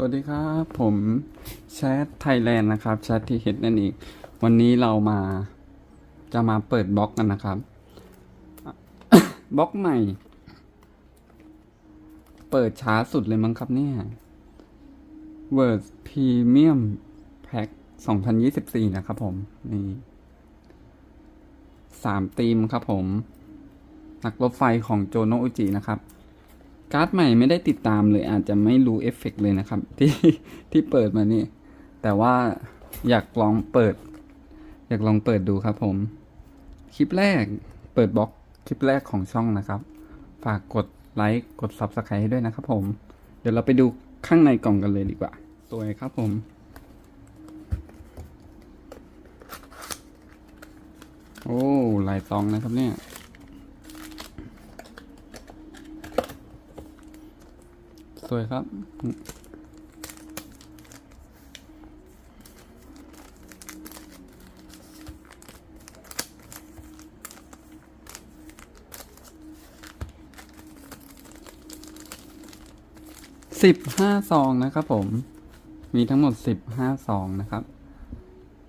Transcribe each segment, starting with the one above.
สวัสดีครับ ผมแชทไทยแลนด์นะครับแชทที่เห็นนั่นเองวันนี้เรามาจะมาเปิดบล็อกกันนะครับ บล็อกใหม่ เปิดช้าสุดเลยมั้งครับเนี่ย Word Premium Pack 2024 นะครับผม นี่สามธีมครับผม นักรถไฟของโจโนอุจินะครับ การ์ดใหม่ไม่ได้ติดตามเลย อาจจะไม่รู้เอฟเฟกต์เลยนะครับ ที่ที่เปิดมานี่ แต่ว่าอยากลองเปิด อยากลองเปิดดูครับผม คลิปแรกเปิดบล็อกคลิปแรกของช่องนะครับ ฝากกดไลค์กด Subscribe ให้ด้วยนะครับผม เดี๋ยวเราไปดูข้างในกล่องกันเลยดีกว่า สวยครับผมโอ้ หลายซองนะครับเนี่ย สวยครับ สิบห้าซองนะครับผม มีทั้งหมดสิบห้าซองนะครับ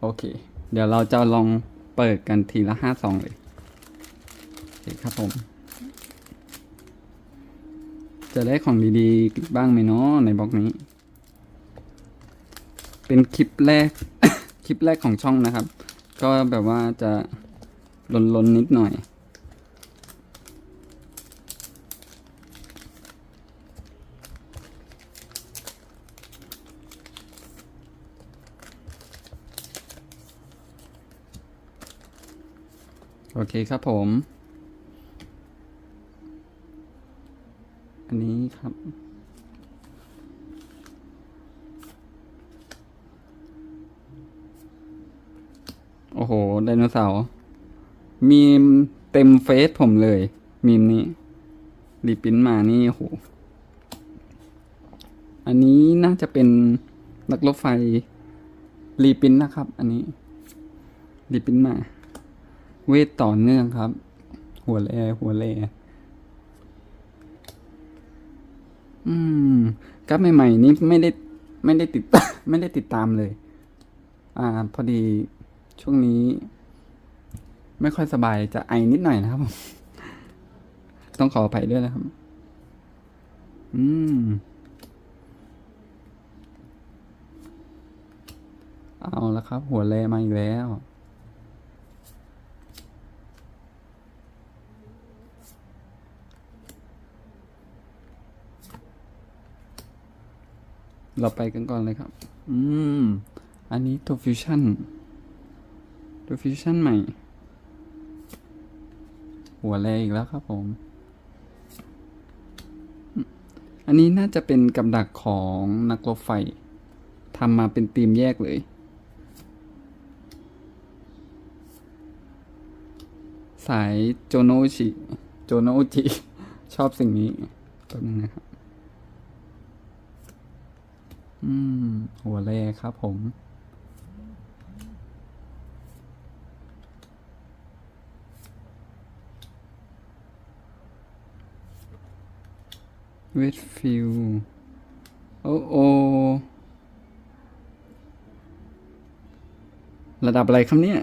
โอเค เดี๋ยวเราจะลองเปิดกันทีละห้าซองเลยโอเคครับผม จะได้ของดีๆ บ้างไหมเนาะในบล็อกนี้ เป็นคลิปแรก คลิปแรกของช่องนะครับ ก็แบบว่าจะลนๆนิดหน่อย โอเคครับผม อันนี้ครับ โอ้โห ไดโนเสาร์ มีมเต็มเฟซผมเลย มีมนี้ รีปรินมานี่โอ้โห อันนี้น่าจะเป็นนักรถไฟรีปรินนะครับ อันนี้ รีปรินมา เวทต่อเนื่องครับ หัวแลหัวแล อืมกราฟใหม่ๆนี้ไม่ได้ไม่ได้ติด ไม่ได้ติดตามเลย อ่า พอดีช่วงนี้ ไม่ค่อยสบายจะไอนิดหน่อยนะครับผมต้องขออภัยด้วยนะครับ อืมเอาละครับ หัวแลมาอีกแล้ว เราไปกันก่อนเลยครับ อืม อันนี้ตัวฟิวชั่น ตัวฟิวชั่นใหม่ หัวแรอีกแล้วครับผม อันนี้น่าจะเป็นกับดักของนักรถไฟทำมาเป็นธีมแยกเลย สายโจโนชิ โจโนจิ ชอบสิ่งนี้แป๊บนึงนะครับ อืม หัวแรครับผม เวทฟิลโอ้โอระดับอะไรครับเนี่ย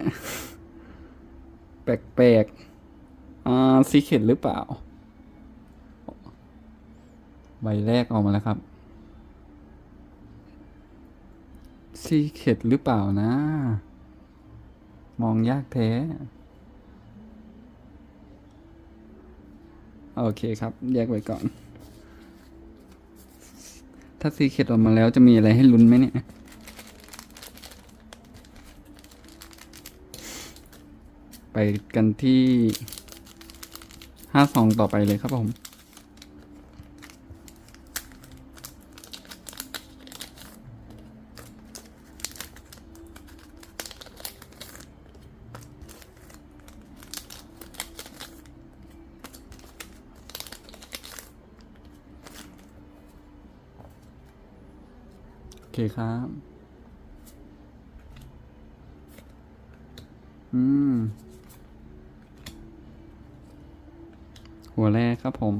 แปลกๆ อ่าซีเคดหรือเปล่า ใบแรกออกมาแล้วครับ ซีเคดหรือเปล่านะ มองยากแท้ โอเคครับ แยกไว้ก่อน ถ้าซีเคดออกมาแล้วจะมีอะไรให้ลุ้นไหมเนี่ยไปกันที่ห้าสองต่อไปเลยครับผม เคครับ อืม หัวแรกครับผม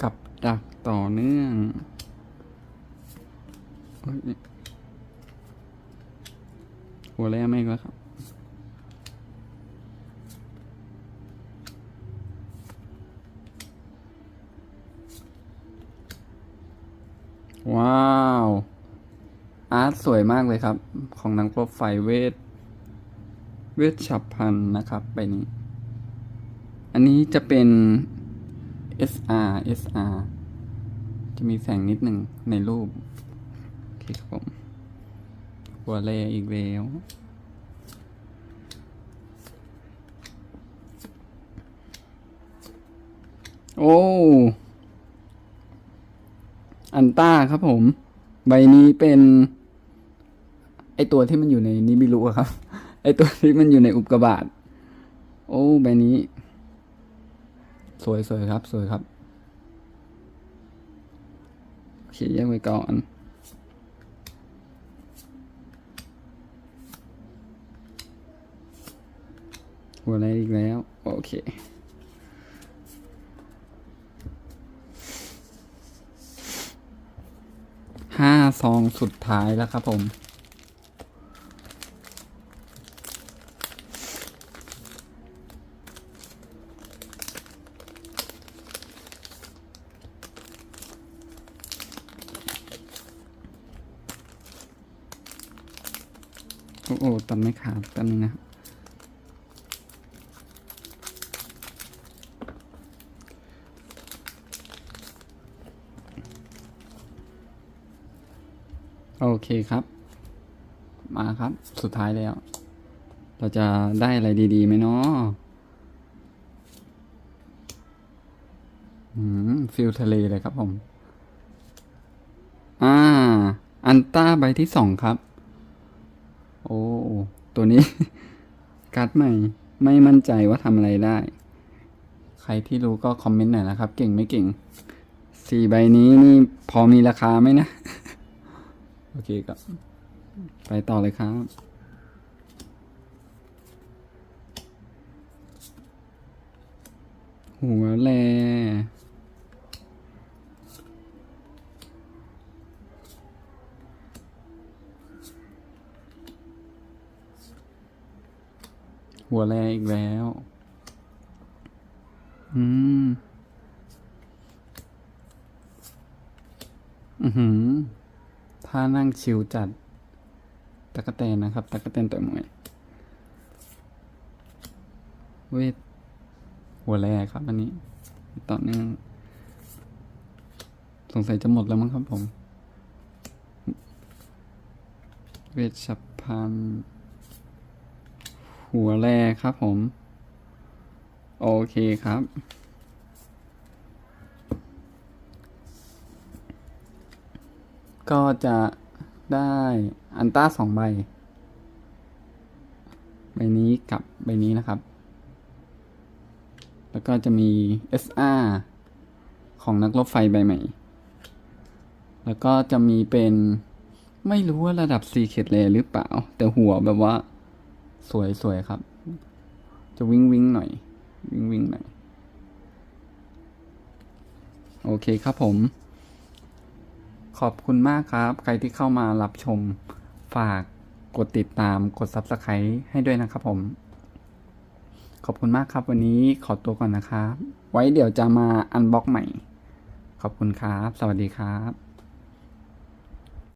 กับดักต่อเนื่อง หัวแรกไม่อีกแล้ครับ ว้าว อาร์ตสวยมากเลยครับ ของนักรบไฟเวท เวทฉับพันนะครับใบนี้ อันนี้จะเป็น SR SR จะมีแสงนิดหนึ่งในรูป โอเคครับผมหัวแรอีกแล้ว โอ้ อันต้าครับผม ใบนี้เป็น ไอตัวที่มันอยู่ในนิบิรุครับ ไอตัวที่มันอยู่ในอุกกาบาตโอ้ใบนี้ สวยสวยครับ สวยครับโอเคแยกไว้ก่อนหัวอะไรอีกแล้ว โอเค ห้า ซองสุดท้ายแล้วครับผมโอ้โหตัดไม่ขาดกันงนะ โอเคครับ มาครับ สุดท้ายแล้ว เราจะได้อะไรดีๆไหมเนาะอืมฟิลทะเลเลยครับผม อ่า อันต้าใบที่สองครับ โอ้ ตัวนี้ การ์ดใหม่ ไม่มั่นใจว่าทำอะไรได้ ใครที่รู้ก็คอมเมนต์หน่อยนะครับ เก่งไม่เก่ง สี่ใบนี้นี่พอมีราคาไหมนะ โอเคครับไปต่อเลยครับ หัวแลหัวแลอีกแล้ว อืม อือหือ ถ้านั่งชิลจัดตะกะแตนนะครับตะกะแตนต่อยมวยเวทหัวแรกครับอันนี้ต่อเนื่องสงสัยจะหมดแล้วมั้งครับผม เวชฉับพันหัวแรกครับผม โอเคครับ ก็จะได้อันต้าสองใบ ใบนี้กับใบนี้นะครับ แล้วก็จะมี SR ของนักรบไฟใบใหม่ แล้วก็จะมีเป็นไม่รู้ว่าระดับ Secret l a y หรือเปล่า แต่หัวแบบว่าสวยสวยครับ จะวิ่งวิงหน่อย วิ่งวิงหน่อย โอเคครับผม ขอบคุณมากครับ ใครที่เข้ามารับชมฝากกดติดตามกด Subscribe ให้ด้วยนะครับผม ขอบคุณมากครับ วันนี้ขอตัวก่อนนะครับ ไว้เดี๋ยวจะมาอันบ็อกใหม่ ขอบคุณครับ สวัสดีครับ